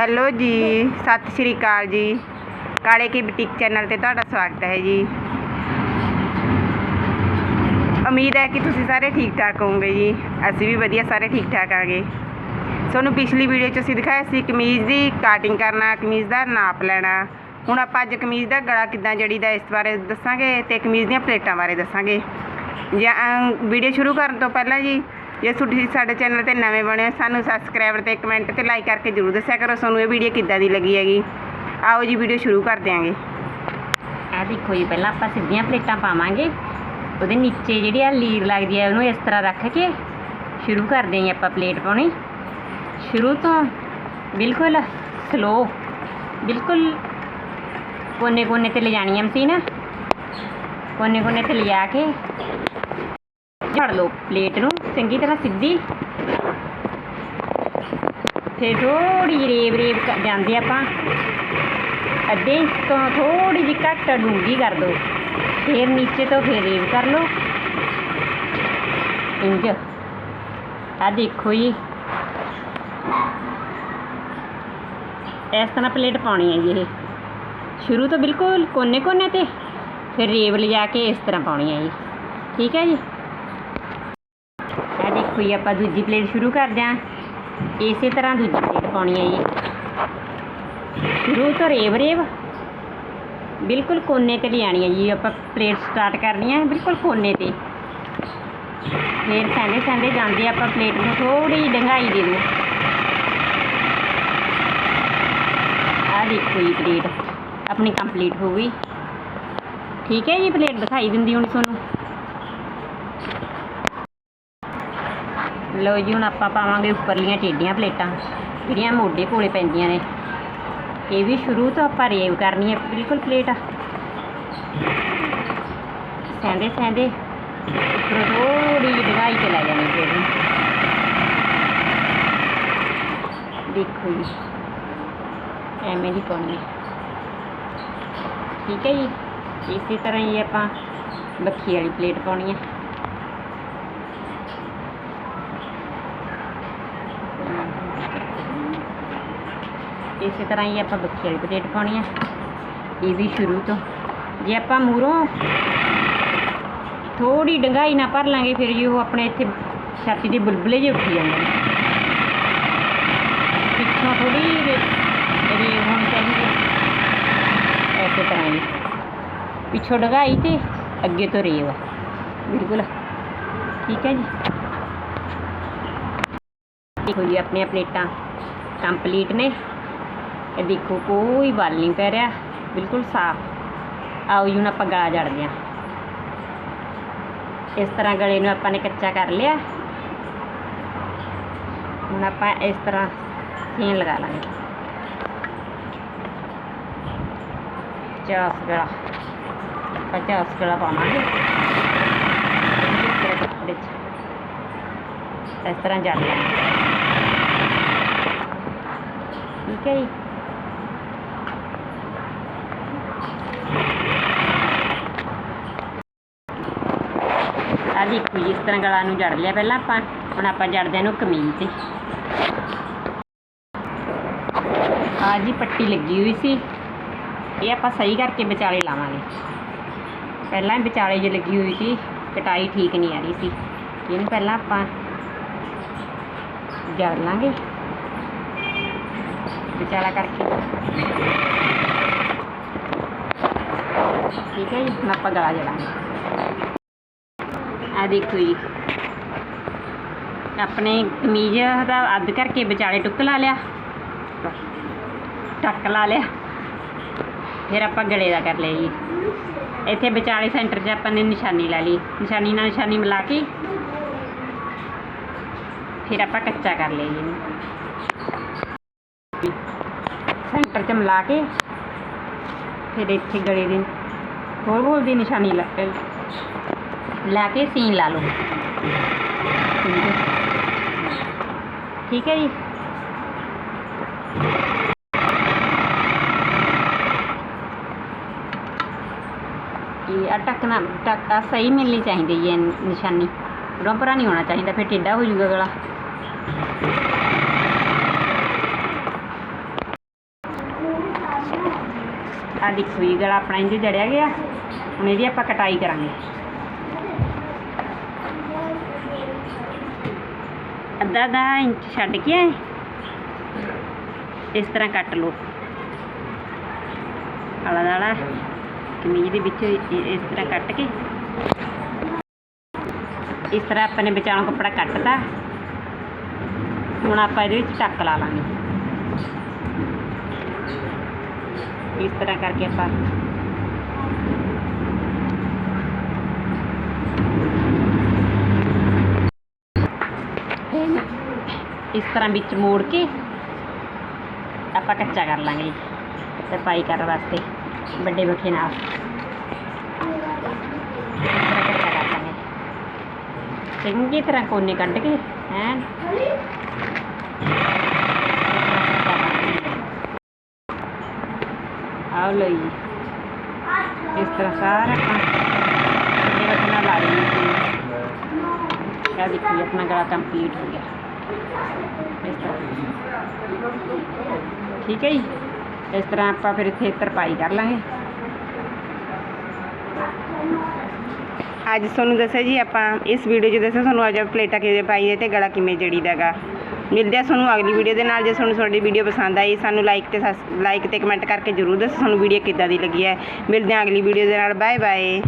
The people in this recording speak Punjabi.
ਹੈਲੋ ਜੀ, ਸਤਿ ਸ਼੍ਰੀ ਅਕਾਲ ਜੀ। ਕਾਲੇ ਕੀ ਬੁਟੀਕ ਚੈਨਲ ਤੇ ਤੁਹਾਡਾ ਸਵਾਗਤ ਹੈ ਜੀ। ਉਮੀਦ ਹੈ ਕਿ ਤੁਸੀਂ ਸਾਰੇ ਠੀਕ ਠਾਕ ਹੋਵੋਗੇ ਜੀ। ਅਸੀਂ ਵੀ ਵਧੀਆ, ਸਾਰੇ ਠੀਕ ਠਾਕ ਆਂਗੇ। ਤੁਹਾਨੂੰ ਪਿਛਲੀ ਵੀਡੀਓ 'ਚ ਅਸੀਂ ਦਿਖਾਇਆ ਸੀ ਕਮੀਜ਼ ਦੀ ਕਾਟਿੰਗ ਕਰਨਾ, ਕਮੀਜ਼ ਦਾ ਨਾਪ ਲੈਣਾ। ਹੁਣ ਆਪਾਂ ਅੱਜ ਕਮੀਜ਼ ਦਾ ਗਲਾ ਕਿੱਦਾਂ ਜੜੀਦਾ, ਇਸ ਬਾਰੇ ਦੱਸਾਂਗੇ ਤੇ ਕਮੀਜ਼ ਦੀਆਂ ਪਲੇਟਾਂ ਬਾਰੇ ਦੱਸਾਂਗੇ। ਜਾਂ ਵੀਡੀਓ ਸ਼ੁਰੂ ਕਰਨ ਤੋਂ ਪਹਿਲਾਂ ਜੀ ਜੇ ਤੁਸੀਂ ਸਾਡੇ ਚੈਨਲ ਤੇ ਨਵੇਂ ਬਣੇ ਹੋ, ਸਾਨੂੰ ਸਬਸਕ੍ਰਾਈਬ ਤੇ ਕਮੈਂਟ ਤੇ ਲਾਈਕ ਕਰਕੇ ਜਰੂਰ ਦੱਸਿਆ ਕਰੋ। ਤੁਹਾਨੂੰ ਇਹ ਵੀਡੀਓ ਕਿੱਦਾਂ ਦੀ ਲੱਗੀ ਹੈਗੀ? ਆਓ ਜੀ ਵੀਡੀਓ ਸ਼ੁਰੂ ਕਰ ਦਿਆਂਗੇ। ਆ ਦੇਖੋ ਜੀ, ਪਹਿਲਾਂ ਆਪਾਂ ਸਿੱਧੀਆਂ ਪਲੇਟਾਂ ਪਾਵਾਂਗੇ। ਉਹਦੇ ਨੀਚੇ ਜਿਹੜੀ ਆ ਲੀਰ ਲੱਗਦੀ ਹੈ ਉਹਨੂੰ ਇਸ ਤਰ੍ਹਾਂ ਰੱਖ ਕੇ ਸ਼ੁਰੂ ਕਰਦੇ ਹਾਂ ਜੀ ਆਪਾਂ ਪਲੇਟ ਪਾਉਣੀ। ਸ਼ੁਰੂ ਤੋਂ ਬਿਲਕੁਲ ਸਲੋ ਬਿਲਕੁਲ ਕੋਨੇ ਕੋਨੇ ਤੇ ਲਿਜਾਣੀ ਹੈ ਮਸ਼ੀਨ। ਕੋਨੇ ਕੋਨੇ ਤੇ ਲਿਜਾ ਕੇ ਝੜ ਲਓ ਪਲੇਟ ਨੂੰ, ਚੰਗੀ ਤਰ੍ਹਾਂ ਸਿੱਧੀ। ਫਿਰ ਥੋੜੀ ਜਿਹੀ ਰੇਬ ਰੇਬ ਜਾਂਦੇ ਆਪਾਂ। ਅੱਧੇ ਇੰਚ ਤੋਂ ਥੋੜੀ ਜਿਹੀ ਘੱਟ ਡੂੰਘੀ ਕਰ ਦਿਓ ਫਿਰ ਨੀਚੇ ਤੋਂ ਫਿਰ ਰੇਬ ਕਰ ਲਓ। ਇੰਜ ਆ ਦੇਖੋ ਜੀ। ਇਸ ਤਰ੍ਹਾਂ ਪਲੇਟ ਪਾਉਣੀ ਹੈ ਜੀ ਇਹ। ਸ਼ੁਰੂ ਤੋਂ ਬਿਲਕੁਲ ਕੋਨੇ ਕੋਨੇ ਤੇ, ਫਿਰ ਰੇਬ ਲਿਜਾ ਕੇ ਇਸ ਤਰ੍ਹਾਂ ਪਾਉਣੀ ਹੈ ਜੀ। ਠੀਕ ਹੈ ਜੀ? ਦੇਖੋ ਜੀ ਆਪਾਂ ਦੂਜੀ ਪਲੇਟ ਸ਼ੁਰੂ ਕਰਦੇ ਹਾਂ। ਇਸੇ ਤਰ੍ਹਾਂ ਦੂਜੀ ਪਲੇਟ ਪਾਉਣੀ ਹੈ ਜੀ। ਸ਼ੁਰੂ ਤੋਂ ਰੇਵ ਰੇਵ। ਬਿਲਕੁਲ ਕੋਨੇ ਤੇ ਲਿਆਣੀ ਹੈ ਜੀ, ਆਪਾਂ ਪਲੇਟ ਸਟਾਰਟ ਕਰਨੀ ਹੈ, ਬਿਲਕੁਲ ਕੋਨੇ ਤੇ। ਫਿਰ ਸਹਿੰਦੇ ਸਹਿੰਦੇ ਜਾਂਦੇ ਆਪਾਂ ਪਲੇਟ ਨੂੰ ਥੋੜੀ ਡੰਗਾਈ ਦੇ ਦਿਓ ਆ ਦੇਖੋ ਜੀ ਪਲੇਟ ਆਪਣੀ ਕੰਪਲੀਟ ਹੋ ਗਈ। ਠੀਕ ਹੈ ਜੀ ਪਲੇਟ ਦਿਖਾਈ ਦਿੰਦੀ ਹੁਣ ਤੁਹਾਨੂੰ। ਲਓ ਜੀ, ਹੁਣ ਆਪਾਂ ਪਾਵਾਂਗੇ ਉੱਪਰਲੀਆਂ ਟੇਢੀਆਂ ਪਲੇਟਾਂ। ਜਿਹੜੀਆਂ ਮੋਢੇ ਕੋਲੇ ਪੈਂਦੀਆਂ ਨੇ। ਇਹ ਵੀ ਸ਼ੁਰੂ ਤੋਂ ਆਪਾਂ ਰੇਵ ਕਰਨੀ ਹੈ, ਬਿਲਕੁਲ ਪਲੇਟ। ਸਹਿੰਦੇ ਸਹਿੰਦੇ। ਉੱਪਰੋਂ ਥੋੜੀ ਜਿਹੀ ਡਗਾਈ ਤੇ ਲੈ ਜਾਣੀ ਪਲੇਟ ਨੂੰ ਦੇਖੋ ਜੀ, ਐਵੇਂ ਦੀ ਪਾਉਣੀ ਠੀਕ ਹੈ ਜੀ, ਇਸੇ ਤਰ੍ਹਾਂ ਹੀ ਆਪਾਂ ਬੱਖੀ ਵਾਲੀ ਪਲੇਟ ਪਾਉਣੀ ਹੈ। ਇਸੇ ਤਰ੍ਹਾਂ ਹੀ ਆਪਾਂ ਬੱਖੀ ਵਾਲੀ ਪਲੇਟ ਪਾਉਣੀ ਹੈ ਇਹ ਵੀ ਸ਼ੁਰੂ ਤੋਂ। ਜੇ ਆਪਾਂ ਮੂਰੋਂ ਥੋੜੀ ਡੰਗਾਈ ਨਾ ਭਰ ਲਾਂਗੇ, ਫਿਰ ਜੀ ਉਹ ਆਪਣੇ ਇੱਥੇ ਛਾਤੀ ਦੇ ਬੁਲਬੁਲੇ ਜਿਹੇ ਉੱਠੀ ਜਾਂਦੇ ਨੇ। ਪਿੱਛੋਂ ਥੋੜੀ ਰੇ ਹੋਣੀ ਚਾਹੀਦੀ ਹੈ ਐਸੇ ਤਰ੍ਹਾਂ ਹੀ। ਪਿੱਛੋਂ ਡੰਗਾਈ ਤੇ ਅੱਗੇ ਤੋਂ ਰੇਵ ਬਿਲਕੁਲ। ਠੀਕ ਹੈ ਜੀ। ਦੇਖੋ ਜੀ ਆਪਣੀਆਂ ਪਲੇਟਾਂ ਕੰਪਲੀਟ ਨੇ। ਇਹ ਦੇਖੋ, ਕੋਈ ਬਲ ਨਹੀਂ ਪੈ ਰਿਹਾ। ਬਿਲਕੁਲ ਸਾਫ਼। ਆਓ ਜੀ, ਹੁਣ ਆਪਾਂ ਗਲਾ ਜੜਦੇ ਹਾਂ। ਇਸ ਤਰ੍ਹਾਂ ਗਲੇ ਨੂੰ ਆਪਾਂ ਨੇ ਕੱਚਾ ਕਰ ਲਿਆ। ਹੁਣ ਆਪਾਂ ਇਸ ਤਰ੍ਹਾਂ ਸੀਨ ਲਗਾ ਲਾਂਗੇ। ਚਾਸ ਗਲਾ। ਆਪਾਂ ਪਚਾਸ ਗਲਾ ਪਾਵਾਂਗੇ। ਕੱਪੜੇ 'ਚ। ਇਸ ਤਰ੍ਹਾਂ ਜੜ ਲਾਂਗੇ ਠੀਕ ਹੈ ਜੀ। ਦੇਖੋ ਜੀ ਇਸ ਤਰ੍ਹਾਂ ਗਲਾ ਨੂੰ ਜੜ ਲਿਆ ਪਹਿਲਾਂ ਆਪਾਂ। ਹੁਣ ਆਪਾਂ ਜੜਦੇ ਇਹਨੂੰ ਕਮੀਜ਼ ਤੇ। ਆ ਜੀ ਪੱਟੀ ਲੱਗੀ ਹੋਈ ਸੀ। ਇਹ ਆਪਾਂ ਸਹੀ ਕਰਕੇ ਵਿਚਾਲੇ ਲਾਵਾਂਗੇ। ਪਹਿਲਾਂ ਵਿਚਾਲੇ ਜੇ ਲੱਗੀ ਹੋਈ ਸੀ, ਕਟਾਈ ਠੀਕ ਨਹੀਂ ਆ ਰਹੀ ਸੀ। ਇਹਨੂੰ ਪਹਿਲਾਂ ਆਪਾਂ ਜੜ ਲਾਂਗੇ। ਵਿਚਾਲਾ ਕਰਕੇ। ਠੀਕ ਹੈ ਜੀ, ਹੁਣ ਆਪਾਂ ਗਲਾ ਜੜਾਂਗੇ। ਆ ਦੇਖੋ ਜੀ। ਆਪਣੇ ਕਮੀਜ਼ ਦਾ ਅੱਧ ਕਰਕੇ ਵਿਚਾਲੇ ਟੁੱਕ ਲਾ ਲਿਆ। ਟੱਕ ਲਾ ਲਿਆ। ਫਿਰ ਆਪਾਂ ਗਲੇ ਦਾ ਕਰ ਲਿਆ ਜੀ। ਇੱਥੇ ਵਿਚਾਲੇ ਸੈਂਟਰ 'ਚ ਆਪਾਂ ਨੇ ਨਿਸ਼ਾਨੀ ਲਾ ਲਈ। ਨਿਸ਼ਾਨੀ ਨਾਲ ਨਿਸ਼ਾਨੀ ਮਿਲਾ ਕੇ ਫਿਰ ਆਪਾਂ ਕੱਚਾ ਕਰ ਲਿਆ ਜੀ। ਸੈਂਟਰ 'ਚ ਮਿਲਾ ਕੇ ਫਿਰ ਇੱਥੇ ਗਲੇ ਦੀ ਹੋਰ ਗੋਲ ਦੀ ਨਿਸ਼ਾਨੀ ਲਾ ਕੇ ਲਾ ਕੇ ਸੀਨ ਲਾ ਲਓ। ਠੀਕ ਹੈ ਜੀ। ਇਹ ਆ ਟੱਕਣਾ ਸਹੀ ਮਿਲਣੀ ਚਾਹੀਦੀ ਹੈ ਨਿਸ਼ਾਨੀ। ਉਰਾਂ ਨਹੀਂ ਹੋਣਾ ਚਾਹੀਦਾ, ਫਿਰ ਟਿੱਡਾ ਹੋ ਜਾਊਗਾ ਗਲਾ ਆ ਦੇਖੋ ਜੀ, ਗਲਾ ਆਪਣਾ ਇੰਜ ਜੜਿਆ ਗਿਆ। ਹੁਣ ਇਹਦੀ ਆਪਾਂ ਕਟਾਈ ਕਰਾਂਗੇ। ਅੱਧਾ ਅੱਧਾ ਇੰਚ ਛੱਡ ਕੇ ਇਸ ਤਰ੍ਹਾਂ ਕੱਟ ਲਓ। ਆਲਾ ਦਾਲਾ, ਕਮੀਜ਼ ਦੇ ਵਿੱਚ ਇਸ ਤਰ੍ਹਾਂ ਕੱਟ ਕੇ। ਇਸ ਤਰ੍ਹਾਂ ਆਪਾਂ ਨੇ ਵਿਚਾਲੋਂ ਕੱਪੜਾ ਕੱਟਤਾ। ਹੁਣ ਆਪਾਂ ਇਹਦੇ ਵਿੱਚ ਟੱਕ ਲਾ ਲਾਂਗੇ। ਇਸ ਤਰ੍ਹਾਂ ਕਰਕੇ ਆਪਾਂ ਇਸ ਤਰ੍ਹਾਂ ਵਿੱਚ ਮੋੜ ਕੇ ਆਪਾਂ ਕੱਚਾ ਕਰ ਲਾਂਗੇ ਜੀ ਸਫ਼ਾਈ ਕਰਨ ਵਾਸਤੇ ਵੱਡੇ ਬਖੇ ਨਾਲ। ਕੱਚਾ ਕਰ ਲਾਂਗੇ ਚੰਗੀ ਤਰ੍ਹਾਂ ਕੋਨੇ ਕੱਢ ਕੇ ਐਨ ਆਓ ਲਈ ਇਸ ਤਰ੍ਹਾਂ ਸਾਰਾ ਕੰਮ ਇਹ ਰੱਖਣਾ ਲਾ ਲਈ ਇਹ ਦੇਖੋ ਆਪਣਾ ਗਲਾ ਕੰਪਲੀਟ ਹੋ ਗਿਆ ਇਸ ਤਰ੍ਹਾਂ ਠੀਕ ਹੈ ਜੀ? ਇਸ ਤਰ੍ਹਾਂ ਆਪਾਂ ਫਿਰ ਇੱਥੇ ਤਰਪਾਈ ਕਰ ਲਾਂਗੇ। ਅੱਜ ਤੁਹਾਨੂੰ ਦੱਸਿਆ ਜੀ, ਆਪਾਂ ਇਸ ਵੀਡੀਓ 'ਚ ਦੱਸਿਆ ਤੁਹਾਨੂੰ ਅੱਜ ਪਲੇਟਾਂ ਕਿਵੇਂ ਪਾਈਏ ਤੇ ਗਲਾ ਕਿਵੇਂ ਜੜੀਦਾਗਾ ਮਿਲਦੇ ਆ ਤੁਹਾਨੂੰ ਅਗਲੀ ਵੀਡੀਓ ਦੇ ਨਾਲ। ਜੇ ਤੁਹਾਨੂੰ ਸਾਡੀ ਵੀਡੀਓ ਪਸੰਦ ਆਈ, ਸਾਨੂੰ ਲਾਈਕ ਤੇ ਲਾਈਕ ਤੇ ਕਮੈਂਟ ਕਰਕੇ ਜਰੂਰ ਦੱਸੋ ਤੁਹਾਨੂੰ ਵੀਡੀਓ ਕਿੱਦਾਂ ਦੀ ਲੱਗੀ ਹੈ। ਮਿਲਦੇ ਆ ਅਗਲੀ ਵੀਡੀਓ ਦੇ ਨਾਲ। Bye bye